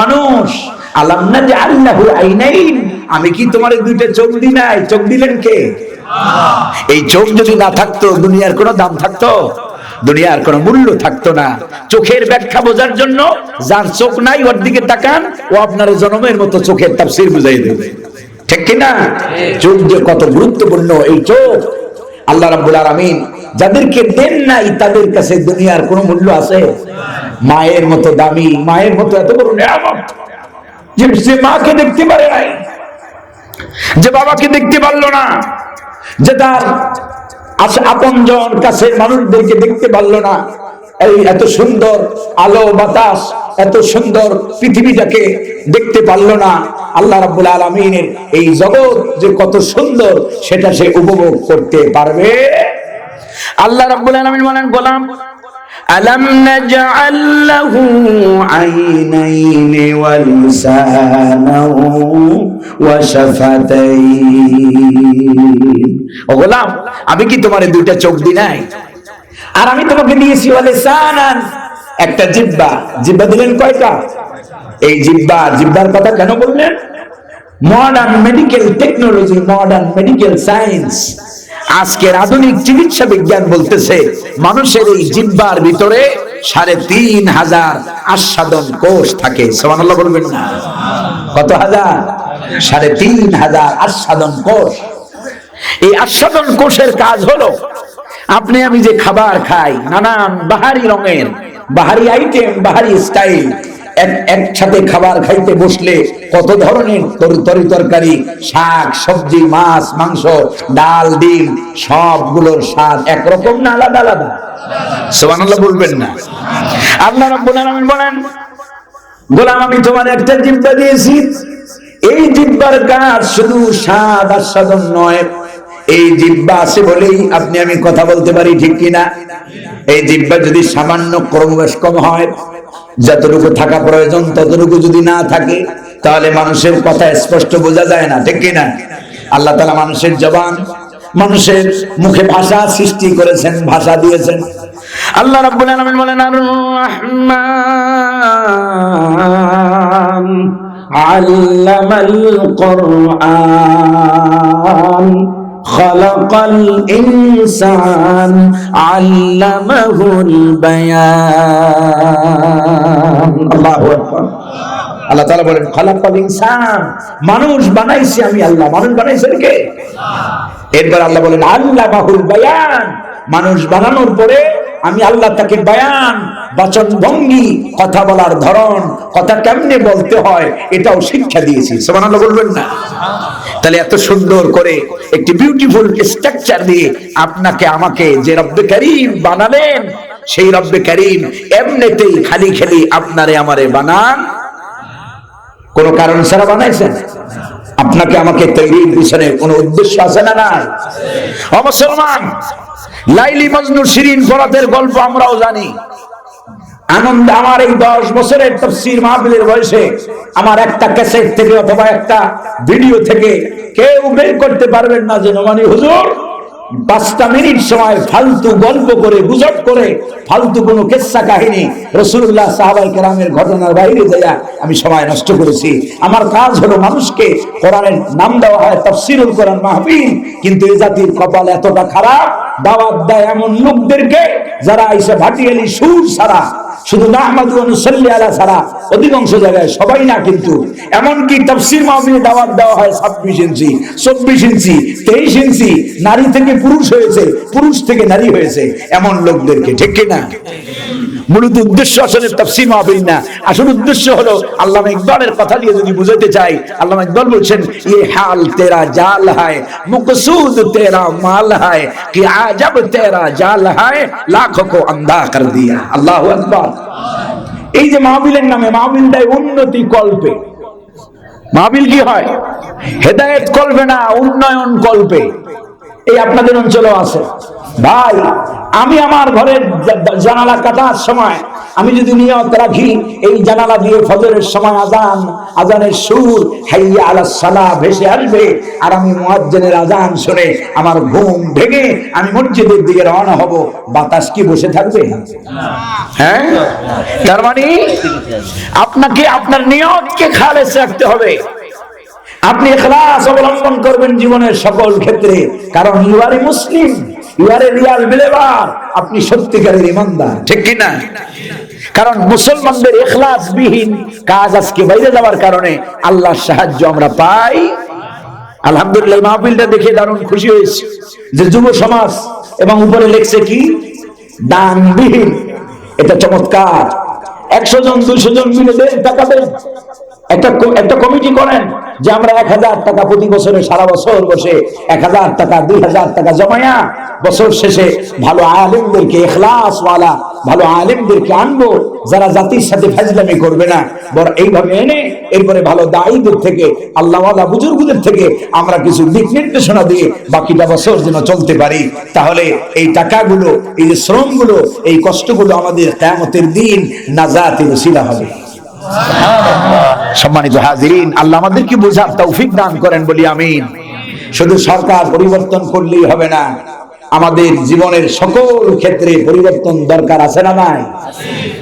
মানুষ। আলাম না যে আল্লাহু আইনাইন। আমি কি তোমার দুইটা চোখ দি নাই? চোখ দিলেন কে? এই চোখ যদি না থাকতো দুনিয়ার কোনো দাম থাকতো? দুনিয়ার কোনো মূল্য থাকতো না। চোখের ব্যাখ্যা বোঝার জন্য যার চোখ নাই ওর দিকে তাকান ও আপনার জনমের মতো চোখের তাফসীর বুঝাই দেবে। ঠিক কি না চোখ যে কত গুরুত্বপূর্ণ এই চোখ আল্লাহ রাব্বুল আলামিন যাদেরকে দেন নাই, তাদের কাছে দুনিয়ার কোনো মূল্য আছে? মায়ের মতো দামি, মায়ের মতো এত বড় নিয়ামত যে মাকে দেখতে পারে নাই, যে বাবাকে দেখতে পারল না, যে তার আপন জন কাছে মানুষদেরকে দেখতে পারল না। এই এত সুন্দর আলো বাতাস, এত সুন্দর পৃথিবীটাকে দেখতে পারল না। আল্লাহ রাব্বুল আলামিনের এই জগৎ যে কত সুন্দর সেটা সে উপভোগ করতে পারবে আল্লাহ রাব্বুল আলামিন বলেন গোলাম ألم نجعل له عينين ولسانا وشفتين ও গোলাম আমি কি তোমার দুইটা চোখ দি নাই আর আমি তোমাকে দিয়েছি ওয়ালিসানান একটা জিব্বা জিব্বা দিলেন কয়টা এই জিব্বা, জিব্বার কথা কেন বললেন? Modern medical technology modern medical science আজকের আধুনিক চিকিৎসা বিজ্ঞান বলতেছে, মানুষের এই জিব্বার ভিতরে সাড়ে তিন হাজার আস্বাদন কোষ থাকে। বলবেন না। কত হাজার? সাড়ে তিন হাজার আস্বাদন কোষ। এই আস্বাদন কোষের কাজ হলো, আপনি আমি যে খাবার খাই, নানান বাহারি রঙের, বাহারি আইটেম, বাহারি স্টাইল একসাথে খাবার খাইতে বসলে কত ধরনের তরি তরকারি? শাক, সবজি, মাছ, মাংস, ডাল, ডিম, সবগুলোর স্বাদ একরকম না আলাদা আলাদা? সোবানাল্লাহ বলবেন না। বলেন, গোলাম, আমি তোমার একটা জিব্বা দিয়েছি। এই জিব্বার কাজ শুধু স্বাদ আস্বাদন নয়। এই জিব্বা আছে বলেই আপনি আমি কথা বলতে পারি ঠিক কিনা? এই জিব্বা যদি সামান্য ক্রমবেশ কম হয় যতটুকু থাকা প্রয়োজন, ততটুকু যদি না থাকে, তাহলে মানুষের কথা স্পষ্ট বোঝা যায় না, ঠিক কিনা? আল্লাহ তালা মানুষের জবান, মানুষের মুখে ভাষা সৃষ্টি করেছেন, ভাষা দিয়েছেন। আল্লাহ রাব্বুল আলামিন বলেন, আর রহমান আল্লামাল কোরআন। خلق ইনসান علمه البيان الله أكبر আল্লাহ তাআলা বলেন, খলকল ইনসান, মানুষ বানাইছি আমি আল্লাহ। মানুষ বানাইছেন কে? এরপর আল্লাহ বলেন, আল্লামাহুল বায়ান, মানুষ বানানোর পরে আমি আল্লাহ তাকে বায়ান, বচন ভঙ্গি, কথা বলার ধরন, কথা কেমনে বলতে হয় এটাও শিক্ষা দিয়েছি। সুবহানাল্লাহ বলবেন না? তাহলে এত সুন্দর করে একটি বিউটিফুল স্ট্রাকচার দিয়ে আপনাকে, আমাকে যে রব্বে করিম বানালেন, সেই রব্বে করিম এমনিতেই খালি খালি আপনারে আমারে বানান। কোন কারণ ছাড়া বানাইছেন? আপনাকে আমাকে তৈরির পিছনে কোনো উদ্দেশ্য আছে না নাই? মুসলমান লাইলি মজনুর শিরিন ফরাতের গল্প আমরাও জানি। আনন্দ আমার এই দশ বছরের তফসির মাহবিলের বয়সে আমার একটা ক্যাসেট থেকে অথবা একটা ভিডিও থেকে কেউ বের করতে পারবেন না যে নমানি হুজুর। পাঁচটা মিনিট সময় ফালতু গল্প করে, গুজব করে, ফালতু কোনো কেসা কাহিনী রসুল্লাহ সাহাবাই কেরামের ঘটনার বাইরে যাইয়া আমি সময় নষ্ট করেছি। আমার কাজ হলো মানুষকে কোরআনের নাম দেওয়া হয়, তফসিরুল কোরআন মাহফিল, কিন্তু এ জাতির কপাল এতটা খারাপ দাওয়াত দেয় এমন লোকদেরকে যারা আইসে ভাটিয়ালি সুর সারা শুধু না আলা ছাড়া, অধিকাংশ জায়গায় সবাই না কিন্তু। এমনকি তফসির মাহফিলে দাওয়াত দেওয়া হয় ছাব্বিশ ইঞ্চি, চব্বিশ ইঞ্চি, তেইশ ইঞ্চি, নারী থেকে পুরুষ হয়েছে, পুরুষ থেকে নারী হয়েছে, এমন লোকদেরকে, ঠিক না মূলত উদ্দেশ্য আসলে তাফসির মাহবিল না। আসল উদ্দেশ্য হলো আল্লাহ ইকবালের কথা দিয়ে যদি বুঝাতে চাই আল্লাহ ইকবাল বলছেন, এ হাল তেরা জাল হায়, মুকসুদ তেরা মাল হায়, কি আজব তেরা জাল হায়, লাখ কো আন্ধা কর দিয়া। আল্লাহু আকবার। এই যে মাহবিলের নামে মাহবিল দেয় উন্নতি কল্পে। মাহবিল কি হয়? হেদায়েত কল্পে না, উন্নয়ন কল্পে। এই আপনাদের অঞ্চলেও আছে। ভাই আমি আমার ঘরের জানালা কাটার সময়, আমি যদি নিয়ত রাখি, এই জানালা দিয়ে ফজরের সময় আজান, আজানের সুর হাইয়া আলা সালা ভেসে আসবে। আর আমি মুয়াজ্জিনের আজান শুনে আমার ঘুম ভেঙে আমি মসজিদের দিকে রওনা হব। বাতাস কি বসে থাকবে? হ্যাঁ? তার মানে আপনাকে আপনার নিয়তকে খালেস রাখতে হবে। আপনি এখলাস অবলম্বন করবেন জীবনের সকল ক্ষেত্রে, কারণ ইউ আর মুসলিম আপনি সত্যিকারের ইমানদার, ঠিক কি না কারণ মুসলমানদের এখলাস বিহীন কাজ আজকে বাইরে যাওয়ার কারণে আল্লাহর সাহায্য আমরা পাই। আলহামদুলিল্লাহ, এই মাহফিলটা দেখে দারুণ খুশি হয়েছি। যে যুব সমাজ, এবং উপরে লেখছে কি? দানবিহীন। এটা চমৎকার। একশো জন দুইশো জন মিলে দেন টাকা দেন। একটা কমিটি করেন যে আমরা এক হাজার টাকা প্রতি বছরে সারা বছর বসে এক হাজার টাকা, দুই হাজার টাকা বছর শেষে ভালো আলেমদেরকে এখলাস ওয়ালা ভালো আলেমদেরকে আনব, যারা জাতির সাথে করবে না। এইভাবে এনে এরপরে ভালো দায়ীদের থেকে, আল্লাহওয়ালা বুজুর্গদের থেকে আমরা কিছু দিক নির্দেশনা দিয়ে বাকিটা বছর যেন চলতে পারি। তাহলে এই টাকাগুলো, এই শ্রমগুলো, এই কষ্টগুলো আমাদের কেমতের দিন নাজাতের শিলা হবে। সম্মানিত হাজিরিন, আল্লাহ আমাদেরকে বোঝার তৌফিক দান করেন বলি আমিন। শুধু সরকার পরিবর্তন করলেই হবে না, আমাদের জীবনের সকল ক্ষেত্রে পরিবর্তন দরকার আছে না নাই?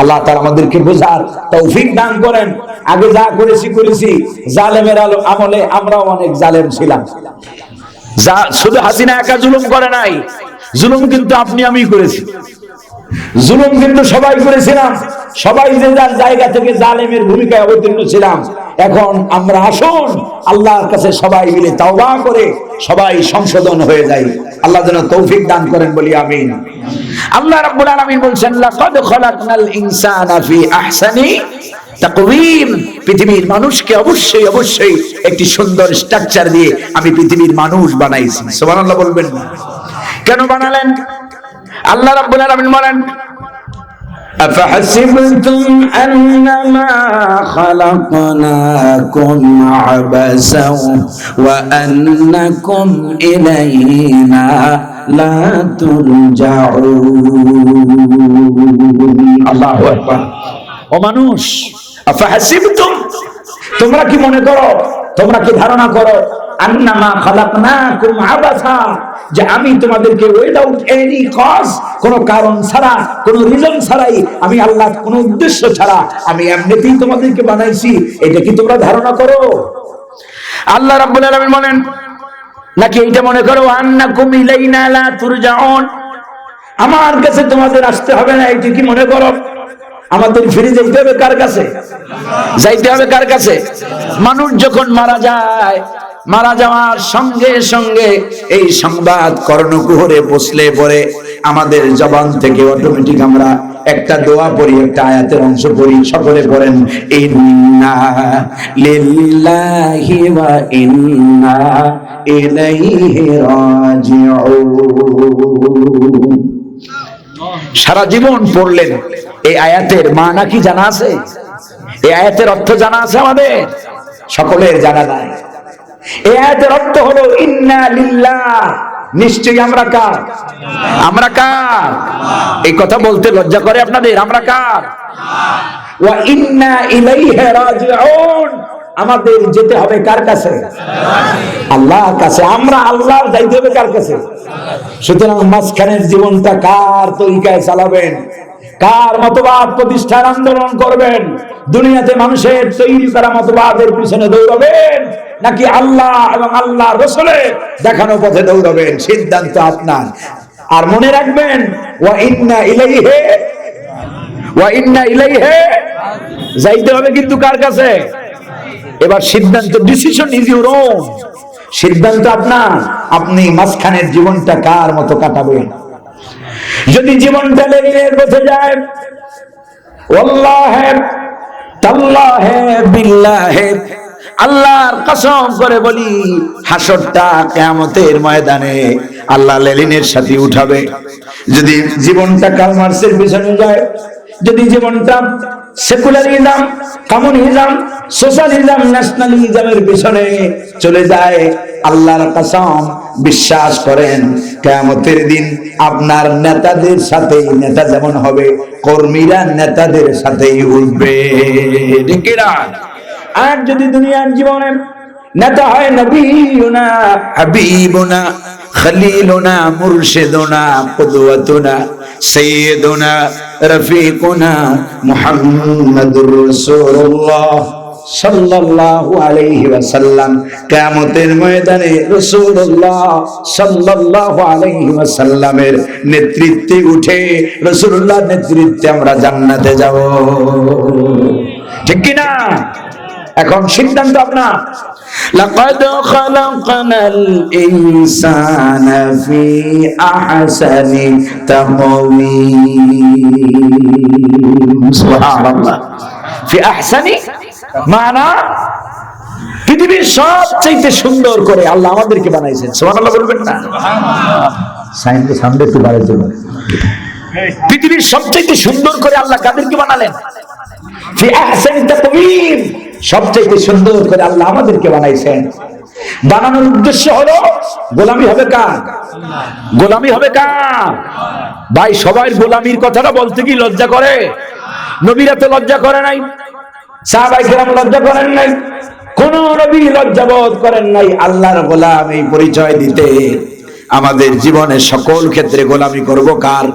আল্লাহ তাআলা আমাদেরকে বোঝার তৌফিক দান করেন। আগে যা করেছি করেছি। জালেমের আলো আমলে আমরাও অনেক জালেম ছিলাম। যা শুধু হাসিনা একা জুলুম করে নাই, জুলুম কিন্তু আপনি আমি করেছি। জুলুম কিন্তু সবাই করেছিলাম। সবাই যে যার জায়গা থেকে জালেমের ভূমিকায় অবতীর্ণ ছিলাম, এখন আমরা আসুন, আল্লাহর কাছে সবাই মিলে তাওবা করে সবাই সংশোধন হয়ে যাই। আল্লাহ যেন তৌফিক দান করেন বলি আমিন। আল্লাহ রাব্বুল আলামিন বলছেন, লাকাদ খলাকনাল ইনসানা ফি আহসানি তাকওয়িম। পৃথিবীর মানুষকে অবশ্যই অবশ্যই একটি সুন্দর স্ট্রাকচার দিয়ে আমি পৃথিবীর মানুষ বানাইছি। সুবহানাল্লাহ বলবেন কেন বানালেন? আল্লাহ রাব্বুল আলামিন বলেন أفحسبتم أنما خلقناكم عبثا وأنكم إلينا لا ترجعون الله أكبر ও মানুষ আফাহাসিবতুম তোমরা কি মনে করো তোমরা কি ধারণা করো আন্নামা খালাকনাকুম আবাসা যে আমি তোমাদেরকে উইদাউট এনি কজ কোনো কারণ ছাড়া কোনো রিজন ছাড়াই আমি আল্লাহ কোনো উদ্দেশ্য ছাড়া আমি এমনিতেই তোমাদেরকে বানাইছি। এটা কি তোমরা ধারণা করো? আল্লাহ রাব্বুল আলামিন বলেন নাকি এইটা মনে করো আন্নাকুম ইলাইনা লা তুরজাউন আমার কাছে তোমাদের আসতে হবে না এইটা কি মনে করো? আমাদের ফিরে যেতে হবে কার কাছে? যাইতে হবে কার কাছে? মানুষ যখন মারা যায় মারা যাওয়ার সঙ্গে সঙ্গে এই সংবাদ কর্ণকুহরে বসলে পরে আমাদের জবান থেকে অটোমেটিক আমরা একটা দোয়া পড়ি, একটা আয়াতের অংশ পড়ি। সকলে পড়েন সারা জীবন পড়লেন। এই আয়াতের মানা কি জানা আছে? এই আয়াতের অর্থ জানা আছে আমাদের? সকলের জানা নাই। অর্থ হলো নিশ্চয়ই আমরা কার? আমরা কার? এই কথা বলতে লজ্জা করে আপনাদের, আমরা কার? আমাদের যেতে হবে কার কাছে? আল্লাহর কাছে। আমরা আল্লাহর যাইতে হবে কার কাছে? সুতরাং মাঝখানের জীবনটা কার তরিকায় চালাবেন? কার মতবাদ প্রতিষ্ঠার আন্দোলন করবেন? দুনিয়াতে মানুষের তৈরি করা মতবাদের পিছনে দৌড়াবেন? নাকি আল্লাহ এবং আল্লাহ রসলে দেখানো পথে দৌড়াবেন? সিদ্ধান্ত আপনার। আর মনে রাখবেন, ওয়া ইন্না ইলাইহি, ওয়া ইন্না ইলাইহি, যাইতে হবে কিন্তু কার কাছে? এবার সিদ্ধান্ত ডিসিশন ইজ ইউর সিদ্ধান্ত আপনার। আপনি মাঝখানের জীবনটা কার মতো কাটাবেন? যদি জীবনটা লেগের পথে যায় আল্লাহর কসম করে বলি, হাসরটা কিয়ামতের ময়দানে আল্লাহ লেলিনের সাথে উঠাবে। যদি জীবনটা কালমার্সের পিছনে যায়, যদি জীবনটা সেকুলারিজম কমিউনিজম সোশ্যালিজম ন্যাশনালিজমের পিছনে চলে যায়, আল্লাহর কসম বিশ্বাস করেন, কেয়ামতের দিন আপনার নেতাদের সাথে, নেতা যেমন হবে, কর্মীরা নেতাদের সাথেই উঠবে। আর যদি দুনিয়ার জীবনে নেতা হয় নবীনা, হাবিবুনা, খলিলুনা, মুর্শিদুনা, কুদওয়াতুনা রফিকুনা রাসূলুল্লাহ। সাল্লাল্লাহু আলাইহি ওয়াসাল্লাম কিয়ামতের ময়দানে রাসূলুল্লাহ সাল্লাল্লাহু আলাইহি ওয়াসাল্লামের নেতৃত্বে উঠে রাসূলুল্লাহর নেতৃত্বে আমরা জান্নাতে যাব ঠিক কি না এখন সিদ্ধান্ত আপনার لقد خلقنا الإنسان في أحسن تقويم سبحان الله في أحسن মানা পৃথিবীর সবচাইতে সুন্দর করে আল্লাহ আমাদেরকে বানাইছেন। সুবহানাল্লাহ বলবেন না? সাইন্সের সামনে একটু বাড়ার জন্য। পৃথিবীর সবচাইতে সুন্দর করে আল্লাহ কাদেরকে বানালেন? সবচাইতে সুন্দর করে আল্লাহ আমাদেরকে বানাইছেন। বানানোর উদ্দেশ্য হলো, গোলামি হবে কার? গোলামি হবে কার? ভাই, সবাই গোলামির কথাটা বলতে কি লজ্জা করে? নবীরা তো লজ্জা করে নাই। সাহাবাই কেরাম লজ্জা করেন নাই। কোন নবী লজ্জাবোধ করেন নাই। আল্লাহর গোলাম এই পরিচয় দিতে। আমাদের জীবনে সকল ক্ষেত্রে গোলামি করব কার?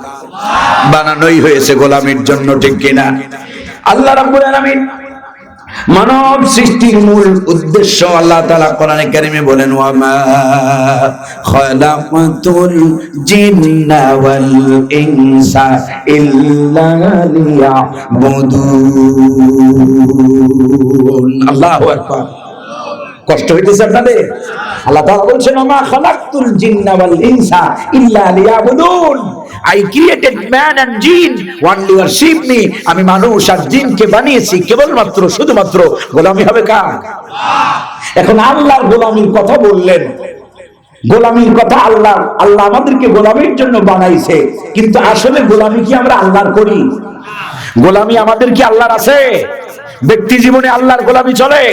বানানোই হয়েছে গোলামির জন্য, ঠিক কিনা? আল্লাহ রাব্বুল আলামিন মানব সৃষ্টির মূল উদ্দেশ্য আল্লাহ তালা কোরআনে কারিমে বলেন মা আল্লাহু আকবার। কষ্ট হইতেছে আপনাদের? আল্লাহ বলছেন, ওমা খালাকতুল জিন্না ওয়াল ইনসা ইল্লা লিয়াবুদুন। I created man and jinn only worship me আমি মানুষ আর জিনকে বানিয়েছি, কেবলমাত্র, শুধুমাত্র গোলামি হবে কার? এখন আল্লাহর গোলামির কথা বললেন। গোলামির কথা আল্লাহ আল্লাহ আমাদেরকে গোলামির জন্য বানাইছে। কিন্তু আসলে গোলামি কি আমরা আল্লাহর করি? গোলামি আমাদের কি আল্লাহর আছে? ব্যক্তি জীবনে আল্লাহর গোলামি চলে?